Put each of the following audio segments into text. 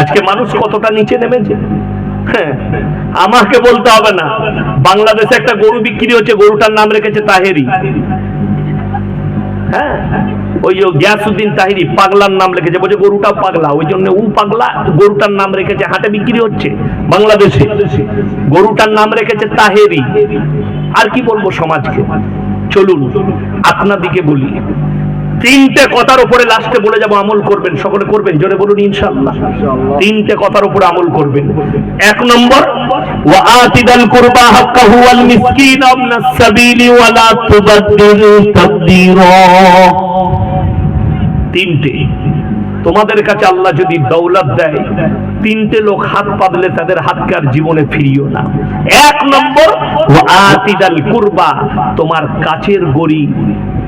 আজকে মানুষ কতটা নিচে নেমেছে? হ্যাঁ, আমাকে বলতে হবে না। বাংলাদেশে একটা গরু বিক্রি হচ্ছে গরুটার নাম রেখেছে তাহেরি। হ্যাঁ ওই গিয়াসুদ্দিন তাহিরি পাগলার নাম বলছে গরুটা পাগলা। ওই জন্য উ পাগলা গরুটার নাম রেখেছে হাটে বিক্রি হচ্ছে বাংলাদেশে। গরুটার নাম রেখেছে তাহেরি। আর কি বলব সমাজকে? চলুন আপনাদিকে বলি। তিনটে কথার উপরে লাস্টে বলে যাব, আমল করবেন। সকলে করবেন? জোরে বলুন, ইনশাআল্লাহ। তিনটে কথার উপরে আমল করবেন। এক নম্বর, ওয়া আতিদাল কুরবা হাক্কাহু ওয়াল মিসকিন আবনাস সাবিলি ওয়া লা তুবাদ্দিল তাবদীরা তিনটে। তোমাদের কাছে আল্লাহ যদি দৌলত দেয়, তিনটে লোক হাত পাতলে তাদের হাতকে আর জীবনে ফিরিও না। এক নম্বর আতিদাল কুরবা, তোমার কাছের গরিব। ওয়াল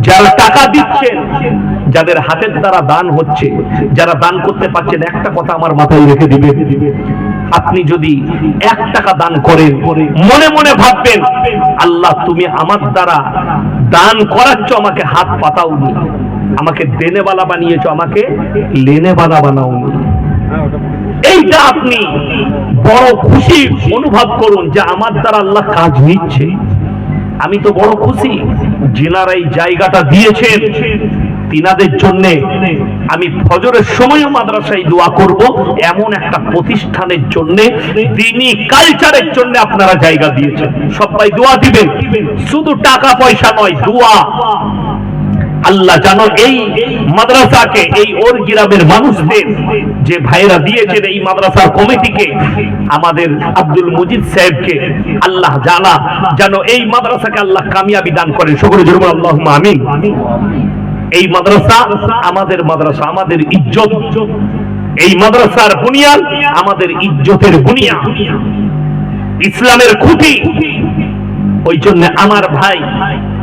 যারা টাকা দিচ্ছেন, যাদের হাতের দ্বারা দান হচ্ছে, যারা দান করতে পারছেন, একটা কথা আমার মাথায় রেখে দিবে। আপনি যদি এক টাকা দান করেন, মনে মনে ভাববেন, আল্লাহ তুমি আমার দ্বারা দান করাচ্ছ, আমাকে হাত পাতাওনি। আমাকে দেনেওয়ালা বানিয়েছো, আমাকে লেনেওয়ালা বানাওনি। এইটা আপনি বড় খুশি অনুভব করুন যে আমার দ্বারা আল্লাহ কাজ নিচ্ছে। আমি তো বড় খুশি যেনারা এই জায়গাটা দিয়েছেন। তিনাদের জন্য আমি ফজরের সময়ও মাদ্রাসায় দোয়া করব, এমন একটা প্রতিষ্ঠানের জন্য, তিনি কালচারের জন্য আপনারা জায়গা দিয়েছেন। সবাই দোয়া দিবেন। শুধু টাকা পয়সা নয়, দোয়া। আল্লাহ জানো এই মাদ্রাসাকে, এই ওর গ্রামের মানুষদের যে ভাইরা দিয়েছেন এই মাদ্রাসার কমিটিকে, আমাদের আব্দুল মুজিদ সাহেবকে আল্লাহ জানা, যেন এই মাদ্রাসাকে আল্লাহ কামিয়াবি দান করেন। সকলে জরুর আল্লাহ আমিন। এই মাদ্রাসা আমাদের মাদ্রাসা, আমাদের ইজ্জত। এই মাদ্রাসার বুনিয়াদ আমাদের ইজ্জতের বুনিয়াদ। ইসলামের খুঁটি। ওই জন্য আমার ভাই,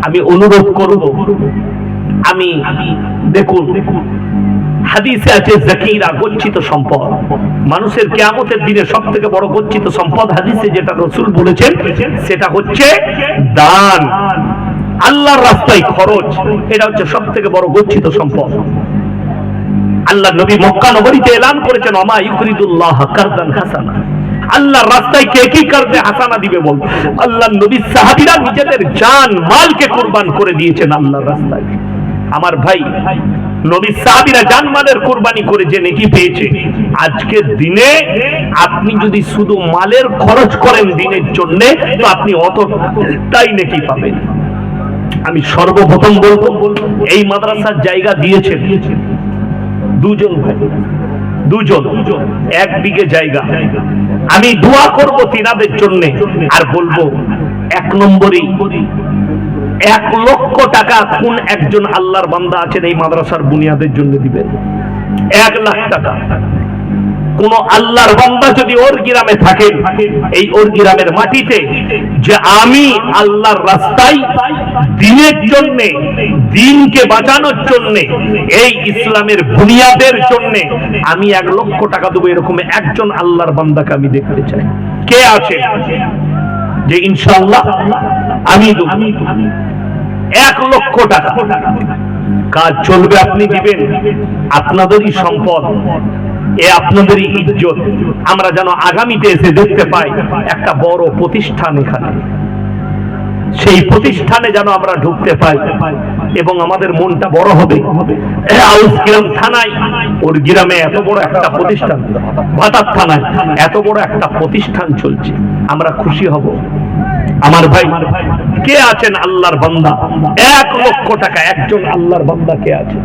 আমি অনুরোধ করব আমি দেখুন, হাদিসে আছে জাকিরা গচ্ছিত সম্পদ। মানুষের কেয়ামতের দিনে সব থেকে বড় গচ্ছিত সম্পদ হাদিসে যেটা রসুল বলেছেন, সেটা হচ্ছে দান। আল্লাহর রাস্তায় খরচ, এটা হচ্ছে সব থেকে বড় গচ্ছিত সম্পদ। আল্লাহ নবী মক্কা নগরীতে এলান করেছেন অমা ইউরিদুল্লাহ কারদান হাসানা। আল্লাহর রাস্তায় কে কি করবে হাসানা দিবে বল। আল্লাহ নবী সাহাবীরা নিজেদের জান, মালকে কোরবান করে দিয়েছেন আল্লাহর রাস্তায়। আমার ভাই নবী সাহাবীরা জান মালের কুরবানি করে যে নেকি পেয়েছে, আজকের দিনে আপনি যদি শুধু মালের খরচ করেন দিনের জন্য, তো আপনি অতটাই নেকি পাবেন। আমি সর্বপ্রথম বলব, এই মাদ্রাসার জায়গা দিয়েছেন দুজন ভাই, দুজন, এক বিঘে জায়গা। আমি দোয়া করব তিনাদের জন্য, আর বলব এক নম্বরেই এক লক্ষ টাকা কোন একজন আল্লাহর বান্দা আছেন এই মাদ্রাসার বুনিয়াদের জন্য দিবেন। এক লাখ টাকা। কোন আল্লাহর বান্দা যদি ওর গ্রামে থাকে, এই ওর গ্রামের মাটিতে যে আমি আল্লাহর রাস্তায় দিনের জন্য, দিনকে বাঁচানোর জন্য, এই ইসলামের বুনিয়াদের জন্য আমি এক লক্ষ টাকা দেবো, এরকম একজন আল্লাহর বান্দাকে আমি দেখতে চাই। কে আছে যে ইনশাআল্লাহ আমি এক লক্ষ টাকা। কাজ চলবে আপনি দিবেন। আপনাদেরই সম্পদ। এ আপনাদেরই ইজ্জত। আমরা যেন আগামীতে এসে দেখতে পাই একটা বড় প্রতিষ্ঠান এখানে। সেই প্রতিষ্ঠানে যেন আমরা ঢুকতে পাই এবং আমাদের মনটা বড় হবে। ওর গ্রামে এত বড় একটা প্রতিষ্ঠান। থানায় এত বড় একটা প্রতিষ্ঠান চলছে। আমরা খুশি হব। আমার ভাই, কে আছেন আল্লাহর বান্দা? এক লক্ষ টাকা, একজন আল্লাহর বান্দা কে আছে?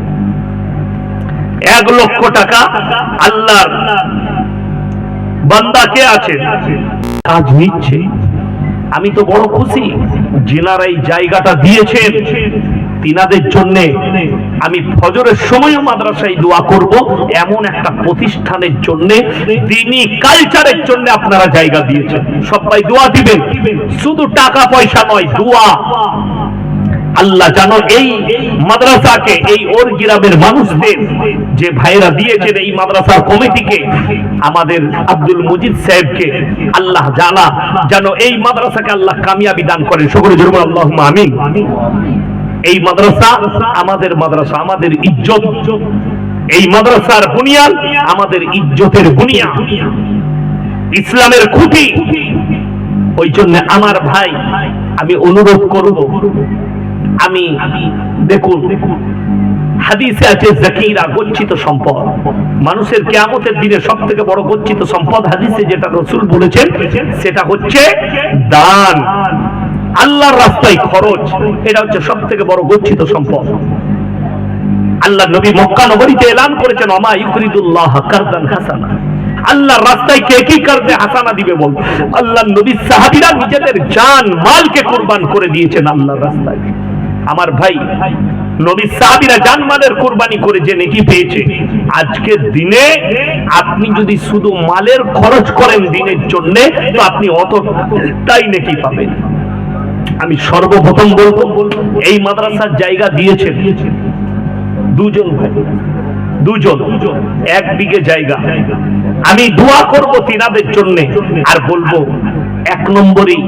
এক লক্ষ টাকা আল্লাহর বান্দা কে আছে? কাজ নিচ্ছে। আমি তো বড় খুশি। জেলার এই জায়গাটা দিয়েছেন। তিনাদের জন্য আমি ফজরের সময়ও মাদ্রাসায় দোয়া করব, এমন একটা প্রতিষ্ঠানের জন্য দিনই কালচারের জন্য আপনারা জায়গা দিয়েছেন। সবাই দোয়া দিবেন। শুধু টাকা পয়সা নয়, দোয়া। আল্লাহ জানো এই মাদ্রাসাকে, এই ওর গ্রামের মানুষদের, যে ভাইরা দিয়েছেন এই মাদ্রাসার কমিটিকে, আমাদের আব্দুল মুজিদ সাহেবকে, আল্লাহ জানা, যেন এই মাদ্রাসাকে আল্লাহ কামিয়াবি দান করেন। সকলে জরুর আল্লাহ আমিন। এই মাদ্রাসা আমাদের মাদ্রাসা, আমাদের ইজ্জত। এই মাদ্রাসার বুনিয়াদ আমাদের ইজ্জতের বুনিয়াদ। ইসলামের খুঁটি। ওই জন্য আমার ভাই, আমি অনুরোধ করব, আমি, দেখুন, হাদিসে আছে জাকিরা গচ্ছিত সম্পদ। মানুষের কেয়ামতের দিনে সব থেকে বড় গচ্ছিত সম্পদ হাদিসে যেটা রসুল বলেছেন, সেটা হচ্ছে দান। আল্লাহর রাস্তায় খরচ, এটা হচ্ছে সব থেকে বড় গচ্ছিত সম্পদ। আল্লাহ নবী মক্কা নগরীতে এলান করেছেন অমা ইউরিদুল্লাহ কারদান হাসানা। আল্লাহর রাস্তায় কে কি করবে হাসানা দিবে বল। আল্লাহ নবী সাহাবীরা নিজেদের জান, মালকে কুরবান করে দিয়েছেন আল্লাহর রাস্তায়। আমার ভাই, নবী সাহাবীরা জান, মালের কুরবানি করে যে নেকি পেয়েছে, আজকের দিনে আপনি যদি শুধু মালের খরচ করেন দিনের জন্য, তো আপনি অতটাই নেকি পাবেন। আমি সর্বপ্রথম বলব, এই মাদ্রাসার জায়গা দিয়েছেন দুজন দুজন, এক বিঘে জায়গা। আমি দোয়া করব তিনাদের জন্য, আর বলব এক নম্বরেই,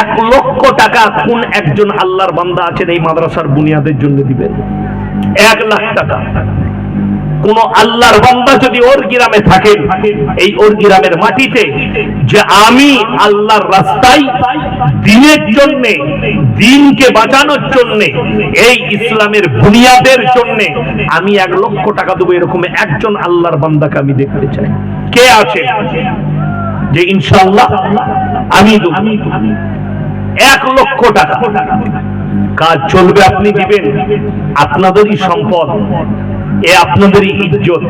এক লক্ষ টাকা কোন একজন আল্লাহর বান্দা আছেন এই মাদ্রাসার বুনিয়াদের জন্য দিবেন? এক লাখ টাকা। কোন আল্লাহর বান্দা যদি ওর গ্রামে থাকেন এই ওর গ্রামের মাটিতে যে আমি আল্লাহর রাস্তায় দিনের জন্য, দিনকে বাঁচানোর জন্য, এই ইসলামের বুনিয়াদের জন্য আমি এক লক্ষ টাকা দেবো, এরকম একজন আল্লাহর বান্দাকে আমি দেখতে চাই। কে আছে? যে ইনশাআল্লাহ আমি। এক লক্ষ টাকা। কাজ চলবে আপনি দিবেন, আপনাদেরই সম্পদ। এ আপনাদেরই ইজ্জত।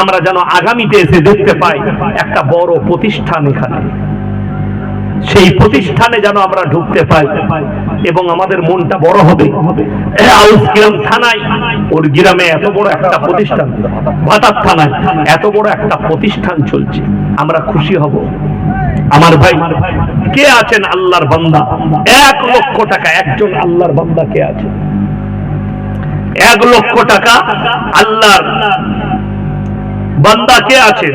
আমরা যেন আগামীতে এসে দেখতে পাই একটা বড় প্রতিষ্ঠান এখানে। সেই প্রতিষ্ঠানে যেন আমরা ঢুকতে পাই এবং আমাদের মনটা বড় হবে। ওর গ্রামে এত বড় একটা প্রতিষ্ঠান, ভাতার থানায় এত বড় একটা প্রতিষ্ঠান চলছে। আমরা খুশি হব। আমার ভাই, কে আছেন আল্লাহর বান্দা? এক লক্ষ টাকা, একজন আল্লাহর বান্দা কে আছে? এক লক্ষ টাকা আল্লাহর বান্দা কে আছে।